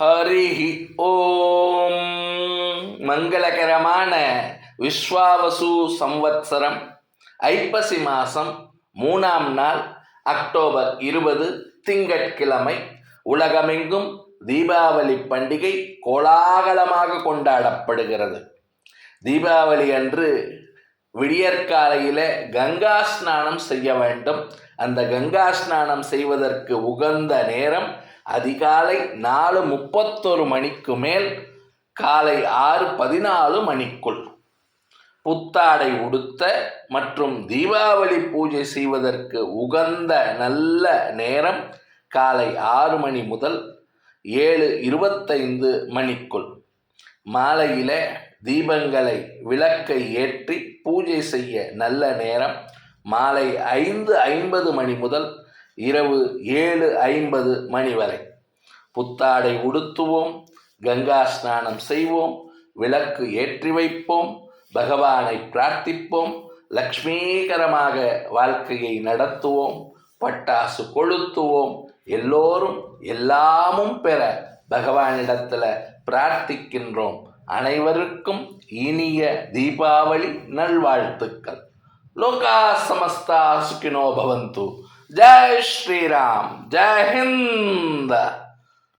ஹரி ஓம். மங்களகரமான விஸ்வாவசு சம்வத்சரம். ஐப்பசி மாதம் மூணாம் நாள் அக்டோபர் இருபது திங்கட்கிழமை. உலகமெங்கும் தீபாவளி பண்டிகை கோலாகலமாக கொண்டாடப்படுகிறது. தீபாவளி அன்று விடியற்காலையில் கங்கா ஸ்நானம் செய்ய வேண்டும். அந்த கங்கா ஸ்நானம் செய்வதற்கு உகந்த நேரம் அதிகாலை நாலு முப்பத்தொரு மணிக்கு மேல் காலை ஆறு பதினாலு மணிக்குள். புத்தாடை உடுத்த மற்றும் தீபாவளி பூஜை செய்வதற்கு உகந்த நல்ல நேரம் காலை ஆறு மணி முதல் ஏழு இருபத்தைந்து மணிக்குள். மாலையில தீபங்களை விளக்கை ஏற்றி பூஜை செய்ய நல்ல நேரம் மாலை ஐந்து ஐம்பது மணி முதல் இரவு ஏழு ஐம்பது மணி வரை. புத்தாடை உடுத்துவோம் கங்கா ஸ்நானம் செய்வோம் விளக்கு ஏற்றி வைப்போம் பகவானை பிரார்த்திப்போம் லக்ஷ்மீகரமாக வாழ்க்கையை நடத்துவோம் பட்டாசு கொளுத்துவோம் எல்லோரும் எல்லாமும் பெற பகவானிடத்தில் பிரார்த்திக்கின்றோம். அனைவருக்கும் இனிய தீபாவளி நல்வாழ்த்துக்கள். லோகா சமஸ்தா சுகினோ பவந்து. जय श्री राम जय हिंद।